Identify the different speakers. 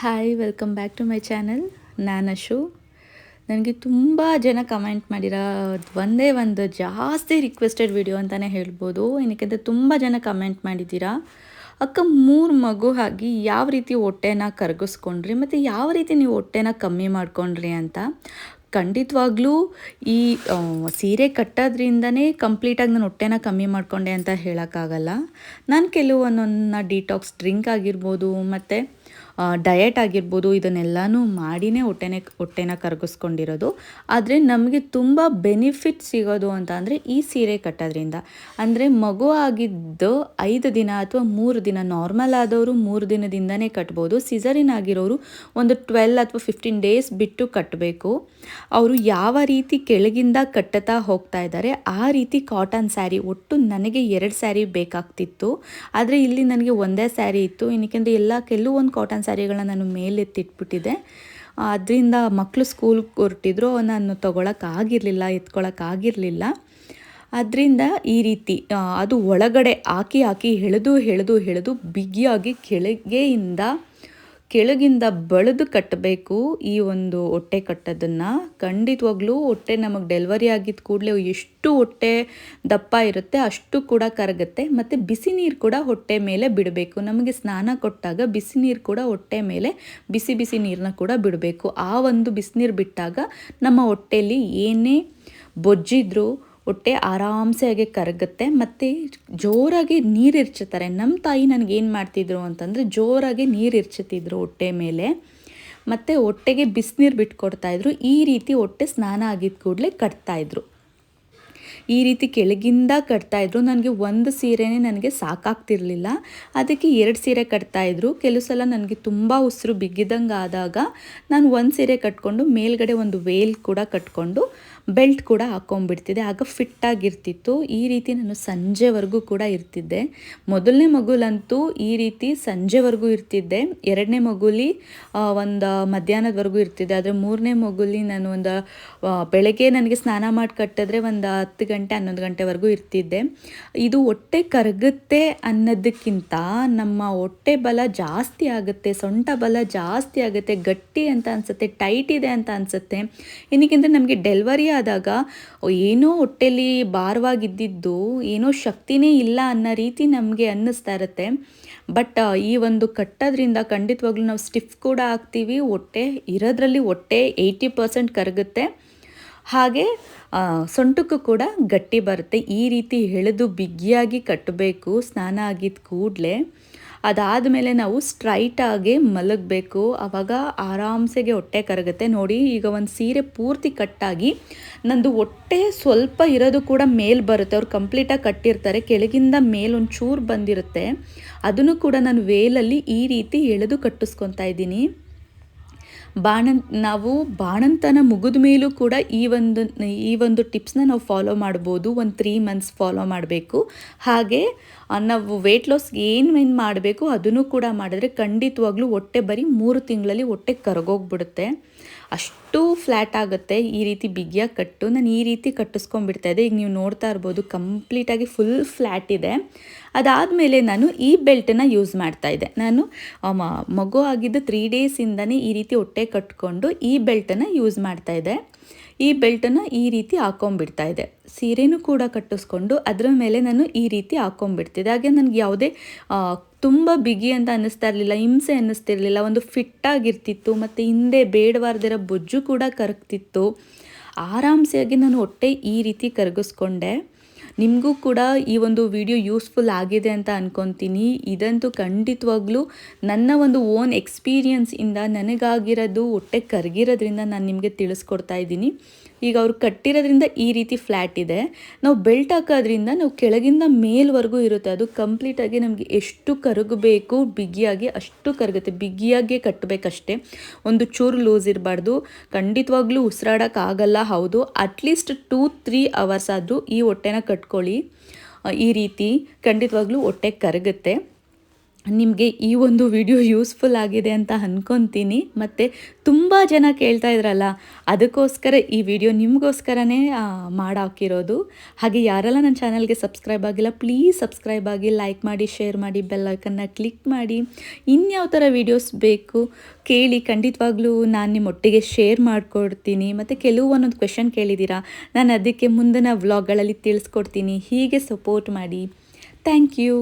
Speaker 1: Hi welcome back to my channel ನಾನು ಅಶು ನನಗೆ ತುಂಬ ಜನ ಕಮೆಂಟ್ ಮಾಡಿರೋ ಒಂದೇ ಒಂದು ಜಾಸ್ತಿ ರಿಕ್ವೆಸ್ಟೆಡ್ ವಿಡಿಯೋ ಅಂತಲೇ ಹೇಳ್ಬೋದು. ಏನಕ್ಕೆ ತುಂಬ ಜನ ಕಮೆಂಟ್ ಮಾಡಿದ್ದೀರಾ? ಅಕ್ಕ ಮೂರು ಮಗು ಆಗಿ ಯಾವ ರೀತಿ ಹೊಟ್ಟೆನ ಕರಗಿಸ್ಕೊಂಡ್ರಿ ಮತ್ತು ಯಾವ ರೀತಿ ನೀವು ಹೊಟ್ಟೆನ ಕಮ್ಮಿ ಮಾಡ್ಕೊಂಡ್ರಿ ಅಂತ? ಖಂಡಿತವಾಗ್ಲೂ ಈ ಸೀರೆ ಕಟ್ಟೋದ್ರಿಂದನೇ ಕಂಪ್ಲೀಟಾಗಿ ನಾನು ಹೊಟ್ಟೆನ ಕಮ್ಮಿ ಮಾಡಿಕೊಂಡೆ ಅಂತ ಹೇಳೋಕ್ಕಾಗಲ್ಲ. ನಾನು ಕೆಲವೊಂದೊಂದನ್ನ ಡಿಟಾಕ್ಸ್ ಡ್ರಿಂಕ್ ಆಗಿರ್ಬೋದು, ಮತ್ತು ಡಯಟ್ ಆಗಿರ್ಬೋದು, ಇದನ್ನೆಲ್ಲನೂ ಮಾಡಿನೇ ಹೊಟ್ಟೆನೇ, ಹೊಟ್ಟೆನ ಕರಗಿಸ್ಕೊಂಡಿರೋದು. ಆದರೆ ನಮಗೆ ತುಂಬ ಬೆನಿಫಿಟ್ ಸಿಗೋದು ಅಂತ ಅಂದರೆ ಈ ಸೀರೆ ಕಟ್ಟೋದ್ರಿಂದ. ಅಂದರೆ ಮಗು ಆಗಿದ್ದು ಐದು ದಿನ ಅಥವಾ ಮೂರು ದಿನ ನಾರ್ಮಲ್ ಆದವರು ಮೂರು ದಿನದಿಂದನೇ ಕಟ್ಬೋದು. ಸಿಸರಿನ್ ಆಗಿರೋರು ಒಂದು ಟ್ವೆಲ್ ಅಥವಾ ಫಿಫ್ಟೀನ್ ಡೇಸ್ ಬಿಟ್ಟು ಕಟ್ಟಬೇಕು ಅವರು ಯಾವ ರೀತಿ ಕೆಳಗಿಂದ ಕಟ್ಟುತ್ತಾ ಹೋಗ್ತಾ ಇದ್ದಾರೆ, ಆ ರೀತಿ ಕಾಟನ್ ಸ್ಯಾರಿ ಒಟ್ಟು ನನಗೆ ಎರಡು ಸ್ಯಾರಿ ಬೇಕಾಗ್ತಿತ್ತು. ಆದರೆ ಇಲ್ಲಿ ನನಗೆ ಒಂದೇ ಸ್ಯಾರಿ ಇತ್ತು. ಏನಕ್ಕೆ ಎಲ್ಲ, ಕೆಲವೊಂದು ಕಾಟನ್ ಸ್ಯಾರಿಗಳನ್ನ ನಾನು ಮೇಲೆತ್ತಿಟ್ಬಿಟ್ಟಿದ್ದೆ. ಅದರಿಂದ ಮಕ್ಕಳು ಸ್ಕೂಲ್ಗೆ ಹೊರಟಿದ್ರು, ನಾನು ತೊಗೊಳಕ್ಕಾಗಿರಲಿಲ್ಲ ಎತ್ಕೊಳಕ್ಕಾಗಿರಲಿಲ್ಲ ಅದರಿಂದ ಈ ರೀತಿ ಅದು ಒಳಗಡೆ ಹಾಕಿ ಹಾಕಿ ಎಳೆದು ಎಳೆದು ಎಳೆದು ಬಿಗಿಯಾಗಿ ಕೆಳಗೆಯಿಂದ ಕೆಳಗಿಂದ ಬಳಿದು ಕಟ್ಟಬೇಕು. ಈ ಒಂದು ಹೊಟ್ಟೆ ಕಟ್ಟೋದನ್ನು ಖಂಡಿತವಾಗ್ಲೂ ಹೊಟ್ಟೆ ನಮಗೆ ಡೆಲಿವರಿ ಆಗಿದ್ದ ಕೂಡಲೇ ಎಷ್ಟು ಹೊಟ್ಟೆ ದಪ್ಪ ಇರುತ್ತೆ ಅಷ್ಟು ಕೂಡ ಕರಗುತ್ತೆ. ಮತ್ತು ಬಿಸಿ ನೀರು ಕೂಡ ಹೊಟ್ಟೆ ಮೇಲೆ ಬಿಡಬೇಕು. ನಮಗೆ ಸ್ನಾನ ಕೊಟ್ಟಾಗ ಬಿಸಿ ನೀರು ಕೂಡ ಹೊಟ್ಟೆ ಮೇಲೆ ಬಿಸಿ ಬಿಸಿ ನೀರನ್ನ ಕೂಡ ಬಿಡಬೇಕು. ಆ ಒಂದು ಬಿಸಿನೀರು ಬಿಟ್ಟಾಗ ನಮ್ಮ ಹೊಟ್ಟೆಯಲ್ಲಿ ಏನೇ ಬೊಜ್ಜಿದ್ರು ಹೊಟ್ಟೆ ಆರಾಮ್ಸೆ ಆಗಿ ಕರಗುತ್ತೆ, ಮತ್ತು ಜೋರಾಗಿ ನೀರು ಇರ್ಚುತ್ತಾರೆ ನಮ್ಮ ತಾಯಿ ನನಗೆ ಏನು ಮಾಡ್ತಿದ್ರು ಅಂತಂದರೆ ಜೋರಾಗಿ ನೀರು ಇರ್ಚುತ್ತಿದ್ರು ಹೊಟ್ಟೆ ಮೇಲೆ, ಮತ್ತು ಹೊಟ್ಟೆಗೆ ಬಿಸಿನೀರು ಬಿಟ್ಕೊಡ್ತಾಯಿದ್ರು ಈ ರೀತಿ ಹೊಟ್ಟೆ ಸ್ನಾನ ಆಗಿದ್ದ ಕೂಡಲೇ ಕಟ್ತಾಯಿದ್ರು ಈ ರೀತಿ ಕೆಳಗಿಂದ ಕಟ್ತಾಯಿದ್ರು ನನಗೆ ಒಂದು ಸೀರೆನೇ ನನಗೆ ಸಾಕಾಗ್ತಿರಲಿಲ್ಲ. ಅದಕ್ಕೆ ಎರಡು ಸೀರೆ ಕಟ್ತಾಯಿದ್ರು ಕೆಲವು ಸಲ ನನಗೆ ತುಂಬ ಉಸಿರು ಬಿಗ್ಗಿದಂಗೆ ಆದಾಗ ನಾನು ಒಂದು ಸೀರೆ ಕಟ್ಕೊಂಡು ಮೇಲ್ಗಡೆ ಒಂದು ವೇಲ್ ಕೂಡ ಕಟ್ಕೊಂಡು ಬೆಲ್ಟ್ ಕೂಡ ಹಾಕೊಂಡ್ಬಿಡ್ತಿದ್ದೆ. ಆಗ ಫಿಟ್ಟಾಗಿರ್ತಿತ್ತು ಈ ರೀತಿ ನಾನು ಸಂಜೆವರೆಗೂ ಕೂಡ ಇರ್ತಿದ್ದೆ. ಮೊದಲನೇ ಮಗುಲಂತೂ ಈ ರೀತಿ ಸಂಜೆವರೆಗೂ ಇರ್ತಿದ್ದೆ. ಎರಡನೇ ಮಗುಲಿ ಒಂದು ಮಧ್ಯಾಹ್ನದವರೆಗೂ ಇರ್ತಿದ್ದೆ. ಆದರೆ ಮೂರನೇ ಮಗುಲಿ ನಾನು ಒಂದು ಬೆಳಗ್ಗೆ ನನಗೆ ಸ್ನಾನ ಮಾಡಿ ಕಟ್ಟಿದ್ರೆ ಒಂದು ಹತ್ತು ಗಂಟೆ, ಹನ್ನೊಂದು ಗಂಟೆವರೆಗೂ ಇರ್ತಿದ್ದೆ. ಇದು ಹೊಟ್ಟೆ ಕರಗುತ್ತೆ ಅನ್ನೋದಕ್ಕಿಂತ ನಮ್ಮ ಹೊಟ್ಟೆ ಬಲ ಜಾಸ್ತಿ ಆಗುತ್ತೆ, ಸೊಂಟ ಬಲ ಜಾಸ್ತಿ ಆಗುತ್ತೆ, ಗಟ್ಟಿ ಅಂತ ಅನಿಸುತ್ತೆ, ಟೈಟ್ ಇದೆ ಅಂತ ಅನಿಸುತ್ತೆ. ಏನಕ್ಕೆಂದರೆ ನಮಗೆ ಡೆಲಿವರಿ ಆದಾಗ ಏನೋ ಹೊಟ್ಟೆಲಿ ಭಾರವಾಗಿದ್ದಿದ್ದು, ಏನೋ ಶಕ್ತಿನೇ ಇಲ್ಲ ಅನ್ನೋ ರೀತಿ ನಮಗೆ ಅನ್ನಿಸ್ತಾ ಇರುತ್ತೆ. ಬಟ್ ಈ ಒಂದು ಕಟ್ಟೋದ್ರಿಂದ ಖಂಡಿತವಾಗ್ಲೂ ನಾವು ಸ್ಟಿಫ್ ಕೂಡ ಆಗ್ತೀವಿ, ಹೊಟ್ಟೆ ಇರೋದ್ರಲ್ಲಿ ಹೊಟ್ಟೆ ಏಯ್ಟಿ ಪರ್ಸೆಂಟ್ ಕರಗುತ್ತೆ. ಹಾಗೆ ಸೊಂಟಕ್ಕೂ ಕೂಡ ಗಟ್ಟಿ ಬರುತ್ತೆ. ಈ ರೀತಿ ಎಳೆದು ಬಿಗಿಯಾಗಿ ಕಟ್ಟಬೇಕು, ಸ್ನಾನ ಆಗಿದ್ದ ಕೂಡಲೇ. ಅದಾದಮೇಲೆ ನಾವು ಸ್ಟ್ರೈಟಾಗಿ ಮಲಗಬೇಕು. ಆವಾಗ ಆರಾಮ್ಸೆಗೆ ಹೊಟ್ಟೆ ಕರಗುತ್ತೆ. ನೋಡಿ, ಈಗ ಒಂದು ಸೀರೆ ಪೂರ್ತಿ ಕಟ್ಟಾಗಿ ನಂದು ಹೊಟ್ಟೆ ಸ್ವಲ್ಪ ಇರೋದು ಕೂಡ ಮೇಲ್ ಬರುತ್ತೆ. ಅವ್ರು ಕಂಪ್ಲೀಟಾಗಿ ಕಟ್ಟಿರ್ತಾರೆ. ಕೆಳಗಿಂದ ಮೇಲೊಂದು ಚೂರು ಬಂದಿರುತ್ತೆ. ಅದನ್ನು ಕೂಡ ನಾನು ವೇಲಲ್ಲಿ ಈ ರೀತಿ ಎಳೆದು ಕಟ್ಟಿಸ್ಕೊತಾ ಇದ್ದೀನಿ. ಬಾಣನ್, ನಾವು ಬಾಣಂತನ ಮುಗಿದ ಮೇಲೂ ಕೂಡ ಈ ಒಂದು ಈ ಒಂದು ಟಿಪ್ಸ್ನ ನಾವು ಫಾಲೋ ಮಾಡ್ಬೋದು. ಒಂದು ತ್ರೀ ಮಂತ್ಸ್ ಫಾಲೋ ಮಾಡಬೇಕು. ಹಾಗೆ ನಾವು ವೆಯ್ಟ್ ಲಾಸ್ ಏನು ಏನು ಮಾಡಬೇಕು ಅದನ್ನು ಕೂಡ ಮಾಡಿದ್ರೆ ಖಂಡಿತವಾಗ್ಲೂ ಹೊಟ್ಟೆ ಬರೀ ಮೂರು ತಿಂಗಳಲ್ಲಿ ಹೊಟ್ಟೆ ಕರಗೋಗ್ಬಿಡುತ್ತೆ. ಅಷ್ಟು ಫ್ಲ್ಯಾಟ್ ಆಗುತ್ತೆ. ಈ ರೀತಿ ಬಿಗಿಯಾಗಿ ಕಟ್ಟು. ನಾನು ಈ ರೀತಿ ಕಟ್ಟಿಸ್ಕೊಂಡ್ಬಿಡ್ತಾ ಇದ್ದೆ. ಈಗ ನೀವು ನೋಡ್ತಾ ಇರ್ಬೋದು ಕಂಪ್ಲೀಟಾಗಿ ಫುಲ್ ಫ್ಲ್ಯಾಟ್ ಇದೆ. ಅದಾದಮೇಲೆ ನಾನು ಈ ಬೆಲ್ಟನ್ನು ಯೂಸ್ ಮಾಡ್ತಾ ಇದ್ದೆ. ನಾನು ಮಗು ಆಗಿದ್ದು ತ್ರೀ ಡೇಸಿಂದನೇ ಈ ರೀತಿ ಹೊಟ್ಟೆ ಕಟ್ಕೊಂಡು ಈ ಬೆಲ್ಟನ್ನು ಯೂಸ್ ಮಾಡ್ತಾ ಇದ್ದೆ. ಈ ಬೆಲ್ಟನ್ನು ಈ ರೀತಿ ಹಾಕೊಂಡ್ಬಿಡ್ತಾ ಇದ್ದೆ. ಸೀರೆನೂ ಕೂಡ ಕಟ್ಟಿಸ್ಕೊಂಡು ಅದರ ಮೇಲೆ ನಾನು ಈ ರೀತಿ ಹಾಕೊಂಡ್ಬಿಡ್ತಿದ್ದೆ. ಹಾಗೆ ನನಗೆ ಯಾವುದೇ ತುಂಬ ಬಿಗಿ ಅಂತ ಅನ್ನಿಸ್ತಾ ಇರಲಿಲ್ಲ, ಹಿಂಸೆ ಅನ್ನಿಸ್ತಿರಲಿಲ್ಲ, ಒಂದು ಫಿಟ್ಟಾಗಿರ್ತಿತ್ತು, ಮತ್ತು ಹಿಂದೆ ಬೇಡವಾರ್ದಿರೋ ಬೊಜ್ಜು ಕೂಡ ಕರಗ್ತಿತ್ತು. ಆರಾಮ್ಸೆಯಾಗಿ ನಾನು ಹೊಟ್ಟೆ ಈ ರೀತಿ ಕರಗಿಸ್ಕೊಂಡೆ. ನಿಮಗೂ ಕೂಡ ಈ ಒಂದು ವಿಡಿಯೋ ಯೂಸ್ಫುಲ್ ಆಗಿದೆ ಅಂತ ಅನ್ಕೊತೀನಿ. ಇದಂತೂ ಖಂಡಿತವಾಗ್ಲೂ ನನ್ನ ಒಂದು ಓನ್ ಎಕ್ಸ್ಪೀರಿಯನ್ಸಿಂದ ನನಗಾಗಿರೋದು ಹೊಟ್ಟೆ ಕರಗಿರೋದ್ರಿಂದ ನಾನು ನಿಮಗೆ ತಿಳಿಸ್ಕೊಡ್ತಾ ಇದ್ದೀನಿ. ಈಗ ಅವ್ರು ಕಟ್ಟಿರೋದ್ರಿಂದ ಈ ರೀತಿ ಫ್ಲ್ಯಾಟ್ ಇದೆ. ನಾವು ಬೆಲ್ಟ್ ಹಾಕೋದ್ರಿಂದ ನಾವು ಕೆಳಗಿಂದ ಮೇಲ್ವರೆಗೂ ಇರುತ್ತೆ. ಅದು ಕಂಪ್ಲೀಟಾಗಿ ನಮಗೆ ಎಷ್ಟು ಕರಗಬೇಕು, ಬಿಗಿಯಾಗಿ ಅಷ್ಟು ಕರಗುತ್ತೆ. ಬಿಗಿಯಾಗಿ ಕಟ್ಟಬೇಕಷ್ಟೇ ಒಂದು ಚೂರು ಲೂಸ್ ಇರಬಾರ್ದು. ಖಂಡಿತವಾಗ್ಲೂ ಉಸಿರಾಡೋಕ್ಕಾಗಲ್ಲ ಹೌದು. ಅಟ್ಲೀಸ್ಟ್ ಟೂ ತ್ರೀ ಅವರ್ಸ್ ಆದರೂ ಈ ಹೊಟ್ಟೆನ ಕಟ್ಕೊಳ್ಳಿ. ಈ ರೀತಿ ಖಂಡಿತವಾಗ್ಲೂ ಹೊಟ್ಟೆ ಕರಗುತ್ತೆ. ನಿಮಗೆ ಈ ಒಂದು ವಿಡಿಯೋ ಯೂಸ್ಫುಲ್ ಆಗಿದೆ ಅಂತ ಅಂದ್ಕೊತೀನಿ ಮತ್ತು ತುಂಬ ಜನ ಕೇಳ್ತಾ ಇದ್ರಲ್ಲ, ಅದಕ್ಕೋಸ್ಕರ ಈ ವಿಡಿಯೋ ನಿಮಗೋಸ್ಕರನೇ ಮಾಡಾಕಿರೋದು. ಹಾಗೆ ಯಾರೆಲ್ಲ ನನ್ನ ಚಾನಲ್ಗೆ ಸಬ್ಸ್ಕ್ರೈಬ್ ಆಗಿಲ್ಲ ಪ್ಲೀಸ್ ಸಬ್ಸ್ಕ್ರೈಬ್ ಆಗಿ ಲೈಕ್ ಮಾಡಿ ಶೇರ್ ಮಾಡಿ ಬೆಲ್ ಐಕನ್ನ ಕ್ಲಿಕ್ ಮಾಡಿ. ಇನ್ಯಾವ ಥರ ವೀಡಿಯೋಸ್ ಬೇಕು ಕೇಳಿ, ಖಂಡಿತವಾಗ್ಲೂ ನಾನು ನಿಮ್ಮ ಒಟ್ಟಿಗೆ ಶೇರ್ ಮಾಡಿಕೊಡ್ತೀನಿ. ಮತ್ತು ಕೆಲವು ಒಂದೊಂದು ಕ್ವೆಶನ್ ಕೇಳಿದ್ದೀರಾ ನಾನು ಅದಕ್ಕೆ ಮುಂದಿನ ವ್ಲಾಗ್ಗಳಲ್ಲಿ ತಿಳಿಸ್ಕೊಡ್ತೀನಿ. ಹೀಗೆ ಸಪೋರ್ಟ್ ಮಾಡಿ. Thank you